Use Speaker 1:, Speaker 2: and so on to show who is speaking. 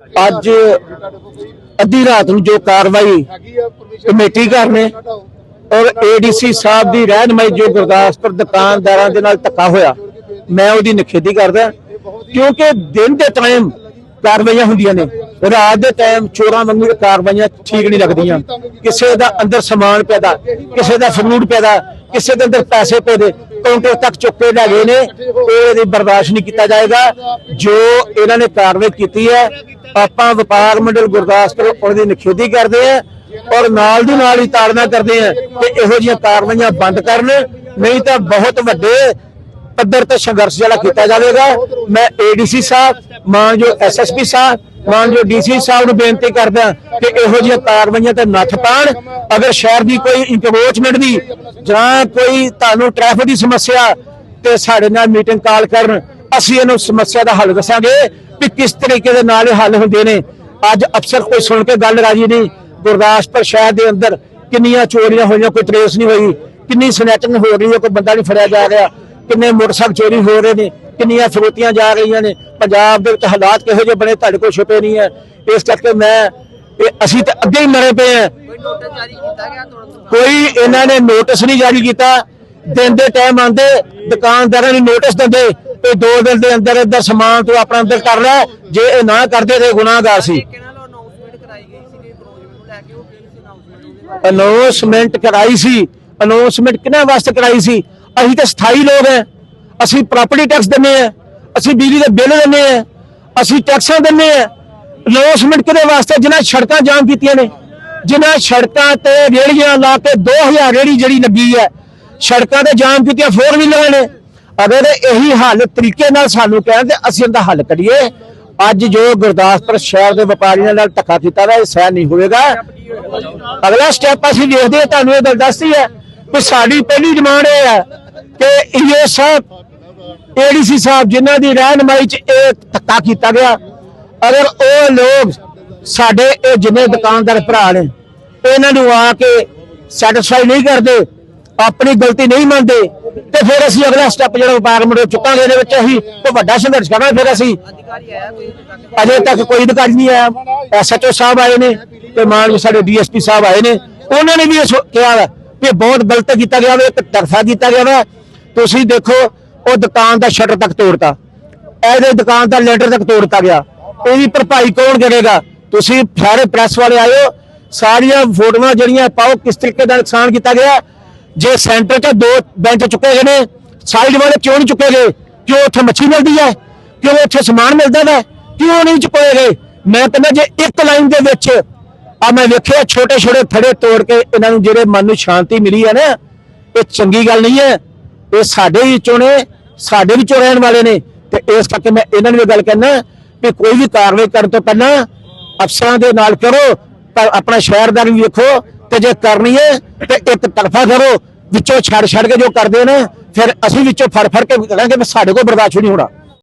Speaker 1: ਅੱਜ ਅੱਧੀ ਰਾਤ ਨੂੰ ਜੋ ਕਾਰਵਾਈ ਕਮੇਟੀ ਕਰਨੇ ਔਰ ਏਡੀਸੀ ਸਾਹਿਬ ਦੀ ਰਹਿਨਮਾਈ ਜੋ ਗੁਰਦਾਸਪੁਰ ਦੁਕਾਨਦਾਰਾਂ ਦੇ ਨਾਲ ਧੱਕਾ ਹੋਇਆ, ਮੈਂ ਉਹਦੀ ਨਿਖੇਧੀ ਕਰਦਾ, ਕਿਉਂਕਿ ਦਿਨ ਦੇ ਟਾਈਮ ਕਾਰਵਾਈਆਂ ਹੁੰਦੀਆਂ ਨੇ, ਰਾਤ ਦੇ ਟਾਈਮ ਚੋਰਾਂ ਵਾਂਗੂ ਕਾਰਵਾਈਆਂ ਠੀਕ ਨਹੀਂ ਲੱਗਦੀਆਂ। ਕਿਸੇ ਦਾ ਅੰਦਰ ਸਮਾਨ ਪੈਦਾ, ਕਿਸੇ ਦਾ ਫਰੂਟ ਪੈਦਾ, ਕਿਸੇ ਦੇ ਅੰਦਰ ਪੈਸੇ ਪੈਦੇ ਕਾਊਂਟਰ ਤੱਕ ਚੁੱਕੇ ਲੈ ਗਏ ਨੇ ਉਹ ਇਹਦੀ ਬਰਦਾਸ਼ਤ ਨਹੀਂ ਕੀਤਾ ਜਾਏਗਾ। ਜੋ ਇਹਨਾਂ ਨੇ ਕਾਰਵਾਈ ਕੀਤੀ ਹੈ, ਆਪਾਂ ਵਪਾਰ ਮੰਡਲ ਗੁਰਦਾਸਪੁਰ ਉਹਦੀ ਨਿਖੇਧੀ ਕਰਦੇ ਆ ਔਰ ਨਾਲ ਦੀ ਨਾਲ ਹੀ ਤਾੜਨਾ ਕਰਦੇ ਆ ਕਿ ਇਹੋ ਜਿਹੀਆਂ ਕਾਰਵਾਈਆਂ ਬੰਦ ਕਰਨ। ਨਹੀਂ ਤਾਂ ਬਹੁਤ ਵੱਡੇ ਪੱਧਰ ਤੇ ਸੰਘਰਸ਼ ਜਿਹੜਾ ਕੀਤਾ ਜਾਵੇਗਾ। ਮੈਂ ਏਡੀਸੀ ਸਾਹਿਬ, ਮਾਨਯੋਗ ਐਸਐਸਪੀ ਸਾਹਿਬ ਮਾਨਯੋਗ ਡੀਸੀ ਸਾਹਿਬ ਨੂੰ ਬੇਨਤੀ ਕਰਦਾ ਕਿ ਇਹੋ ਜਿਹੀਆਂ ਕਾਰਵਾਈਆਂ ਤੇ ਨੱਥ ਪਾਣ ਅਗਰ ਸ਼ਹਿਰ ਦੀ ਕੋਈ ਇੰਕਰੋਚਮੈਂਟ ਦੀ ਜਾਂ ਕੋਈ ਤੁਹਾਨੂੰ ਟ੍ਰੈਫਿਕ ਦੀ ਸਮੱਸਿਆ ਤੇ ਸਾਡੇ ਨਾਲ ਮੀਟਿੰਗ ਕਾਲ ਕਰਨ, ਅਸੀਂ ਇਹਨੂੰ ਸਮੱਸਿਆ ਦਾ ਹੱਲ ਦੱਸਾਂਗੇ ਕਿ ਕਿਸ ਤਰੀਕੇ ਦੇ ਨਾਲ ਇਹ ਹੱਲ ਹੁੰਦੇ ਨੇ। ਅੱਜ ਅਫਸਰ ਕੋਈ ਸੁਣ ਕੇ ਗੱਲ ਰਾਜੀ ਨਹੀਂ। ਗੁਰਦਾਸਪੁਰ ਸ਼ਹਿਰ ਦੇ ਅੰਦਰ ਕਿੰਨੀਆਂ ਚੋਰੀਆਂ ਹੋਈਆਂ, ਕੋਈ ਟ੍ਰੇਸ ਨਹੀਂ ਹੋਈ। ਕਿੰਨੀ ਸਨੈਚਿੰਗ ਹੋ ਰਹੀ ਹੈ, ਕੋਈ ਬੰਦਾ ਨਹੀਂ ਫੜਿਆ ਜਾ ਰਿਹਾ। ਕਿੰਨੇ ਮੋਟਰਸਾਈਕਲ ਚੋਰੀ ਹੋ ਰਹੇ ਨੇ, ਕਿੰਨੀਆਂ ਫਰੋਤੀਆਂ ਜਾ ਰਹੀਆਂ ਨੇ। ਪੰਜਾਬ ਦੇ ਵਿੱਚ ਹਾਲਾਤ ਕਿਹੋ ਜਿਹੇ ਬਣੇ ਤੁਹਾਡੇ ਕੋਲ ਛੁਪੇ ਨਹੀਂ ਹੈ। ਇਸ ਕਰਕੇ ਮੈਂ ਇਹ ਅਸੀਂ ਤਾਂ ਅੱਗੇ ਹੀ ਮਰੇ ਪਏ ਆ
Speaker 2: ਕੋਈ
Speaker 1: ਇਹਨਾਂ ਨੇ ਨੋਟਿਸ ਨਹੀਂ ਜਾਰੀ ਕੀਤਾ। ਦਿਨ ਦੇ ਟਾਈਮ ਆਂਦੇ ਦੁਕਾਨਦਾਰਾਂ ਨੂੰ ਨੋਟਿਸ ਦਿੰਦੇ ਤੇ ਦੋ ਦਿਨ ਦੇ ਅੰਦਰ ਅੰਦਰ ਸਮਾਨ ਤੂੰ ਆਪਣਾ ਅੰਦਰ ਕਰ ਲੈ ਜੇ ਇਹ ਨਾ ਕਰਦੇ ਤੇ ਗੁਨਾਹਗਾਰ ਸੀ।
Speaker 2: ਅਨਾਉਂਸਮੈਂਟ ਕਰਾਈ ਸੀ ਅਨਾਉਂਸਮੈਂਟ
Speaker 1: ਕਿਹਨਾਂ ਵਾਸਤੇ ਕਰਾਈ ਸੀ? ਅਸੀਂ ਤਾਂ ਸਥਾਈ ਲੋਕ ਹਾਂ। ਅਸੀਂ ਪ੍ਰਾਪਰਟੀ ਟੈਕਸ ਦਿੰਦੇ ਆ ਅਸੀਂ ਬਿਜਲੀ ਦੇ ਬਿੱਲ ਦਿੰਦੇ ਆ ਅਸੀਂ ਟੈਕਸਾਂ ਦਿੰਦੇ ਆ ਅਨਾਉਂਸਮੈਂਟ ਕਿਹਦੇ ਵਾਸਤੇ? ਜਿਨ੍ਹਾਂ ਸੜਕਾਂ ਜਾਮ ਕੀਤੀਆਂ ਨੇ, ਜਿਨ੍ਹਾਂ ਸੜਕਾਂ ਤੇ ਰੇੜੀਆਂ ਲਾ ਕੇ 2000 ਰੇੜੀ ਜਿਹੜੀ ਲੱਗੀ ਹੈ, ਸੜਕਾਂ ਤੇ ਜਾਮ ਕੀਤੀਆਂ ਫੋਰ ਵੀਲਰਾਂ ਨੇ। ਅਗਰ ਇਹੀ ਹੱਲ ਤਰੀਕੇ ਨਾਲ ਸਾਨੂੰ ਕਹਿਣ ਤੇ ਅਸੀਂ ਇਹਦਾ ਹੱਲ ਕਰੀਏ, ਅੱਜ ਜੋ ਗੁਰਦਾਸਪੁਰ ਸ਼ਹਿਰ ਦੇ ਵਪਾਰੀਆਂ ਨਾਲ ਧੱਕਾ ਕੀਤਾ ਦਾ ਇਹ ਸਹਿ ਨਹੀਂ ਹੋਵੇਗਾ। ਅਗਲਾ ਸਟੈਪ ਅਸੀਂ ਦੇਖਦੇ ਹਾਂ, ਤੁਹਾਨੂੰ ਇਹ ਗੱਲ ਦੱਸਦੀ ਹੈ ਕਿ ਸਾਡੀ ਪਹਿਲੀ ਡਿਮਾਂਡ ਇਹ ਹੈ ਕਿ ਇਹ ਸਾਹਿਬ ਏਡੀਸੀ ਸਾਹਿਬ ਜਿਨ੍ਹਾਂ ਦੀ ਰਹਿਨਮਾਈ ਚ ਇਹ ਧੱਕਾ ਕੀਤਾ ਗਿਆ, ਅਗਰ ਉਹ ਲੋਕ ਸਾਡੇ ਇਹ ਜਿੰਨੇ ਦੁਕਾਨਦਾਰ ਭਰਾ ਨੇ, ਇਹਨਾਂ ਨੂੰ ਆ ਕੇ ਸੈਟੀਸਫਾਈ ਨਹੀਂ ਕਰਦੇ, ਆਪਣੀ ਗਲਤੀ ਨਹੀਂ ਮੰਨਦੇ, ਤੇ ਫਿਰ ਅਸੀਂ ਅਗਲਾ ਸਟੈਪ ਜਿਹੜਾ ਵਪਾਰ ਮੁੜੇ ਚੁੱਕਾਂਗੇ ਇਹਦੇ ਵਿੱਚ ਅਸੀਂ ਕੋਈ ਵੱਡਾ ਸੰਘਰਸ਼ ਕਰਾਂਗੇ ਫਿਰ ਅਸੀਂ।
Speaker 2: ਅਜੇ ਤੱਕ
Speaker 1: ਕੋਈ ਅਧਿਕਾਰੀ ਨਹੀਂ ਆਇਆ। ਐਸਐਚਓ ਸਾਹਿਬ ਆਏ ਨੇ, ਤੇ ਮਾਨ ਸਾਡੇ ਡੀਐਸਪੀ ਸਾਹਿਬ ਆਏ ਨੇ। ਉਹਨਾਂ ਨੇ ਵੀ ਇਹ ਸੋ- ਕਿਹਾ ਵਾ ਕਿ ਬਹੁਤ ਗਲਤ ਕੀਤਾ ਗਿਆ ਵਾ, ਇੱਕ ਤਰਫਾ ਕੀਤਾ ਗਿਆ ਵਾ। ਤੁਸੀਂ ਦੇਖੋ ਉਹ ਦੁਕਾਨ ਦਾ ਸ਼ਟਰ ਤੱਕ ਤੋੜਤਾ। ਇਹਦੇ ਦੁਕਾਨ ਦਾ ਲੈਂਟਰ ਤੱਕ ਤੋੜਤਾ ਗਿਆ। ਇਹਦੀ ਭਰਪਾਈ ਕੌਣ ਕਰੇਗਾ? ਤੁਸੀਂ ਸਾਰੇ ਪ੍ਰੈਸ ਵਾਲੇ ਆਇਓ। ਸਾਰੀਆਂ ਫੋਟੋਆਂ ਜਿਹੜੀਆਂ ਪਾਓ ਕਿਸ ਤਰੀਕੇ ਦਾ ਨੁਕਸਾਨ ਕੀਤਾ ਗਿਆ? ਜੇ ਸੈਂਟਰ 'ਚ ਦੋ ਬੈਂਚ ਚੁੱਕੇ ਗਏ ਨੇ, ਸਾਈਡ ਵਾਲੇ ਕਿਉਂ ਨਹੀਂ ਚੁੱਕੇ ਗਏ? ਕਿਉਂ ਉੱਥੇ ਮੱਛੀ ਮਿਲਦੀ ਹੈ? ਕਿਉਂ ਉੱਥੇ ਸਮਾਨ ਮਿਲਦਾ ਹੈ? ਕਿਉਂ ਨਹੀਂ ਚੁੱਕੇ ਗਏ? ਮੈਂ ਕਹਿੰਦਾ ਜੇ ਇੱਕ ਲਾਈਨ ਦੇ ਵਿੱਚ ਆ ਮੈਂ ਵੇਖਿਆ ਛੋਟੇ ਛੋਟੇ ਥੜੇ ਤੋੜ ਕੇ ਇਹਨਾਂ ਨੂੰ ਜਿਹੜੇ ਮਨ ਨੂੰ ਸ਼ਾਂਤੀ ਮਿਲੀ ਹੈ ਨਾ, ਇਹ ਚੰਗੀ ਗੱਲ ਨਹੀਂ ਹੈ। ਇਹ ਸਾਡੇ ਵਿੱਚੋਂ ਨੇ, ਸਾਡੇ ਵਿੱਚੋਂ ਰਹਿਣ ਵਾਲੇ ਨੇ। ਤੇ ਇਸ ਕਰਕੇ ਮੈਂ ਇਹਨਾਂ ਨੂੰ ਇਹ ਗੱਲ ਕਹਿਣਾ ਕਿ ਕੋਈ ਵੀ ਕਾਰਵਾਈ ਕਰਨ ਤੋਂ ਪਹਿਲਾਂ ਅਫਸਰਾਂ ਦੇ ਨਾਲ ਕਰੋ ਪਰ ਆਪਣਾ ਸ਼ਹਿਰਦਾਰ ਵੀ ਵੇਖੋ, ਤੇ ਜੇ ਕਰਨੀ ਹੈ, ਤੇ ਇੱਕ ਤਰਫਾ ਕਰੋ, ਵਿੱਚੋਂ ਛੱਡ ਛੱਡ ਕੇ ਜੋ ਕਰਦੇ ਨੇ, ਫਿਰ ਅਸੀਂ ਵਿੱਚੋਂ ਫੜ ਫੜ ਕੇ ਕਰਾਂਗੇ, ਵੀ ਸਾਡੇ ਕੋਲ ਬਰਦਾਸ਼ਤ ਨਹੀਂ ਹੋਣਾ।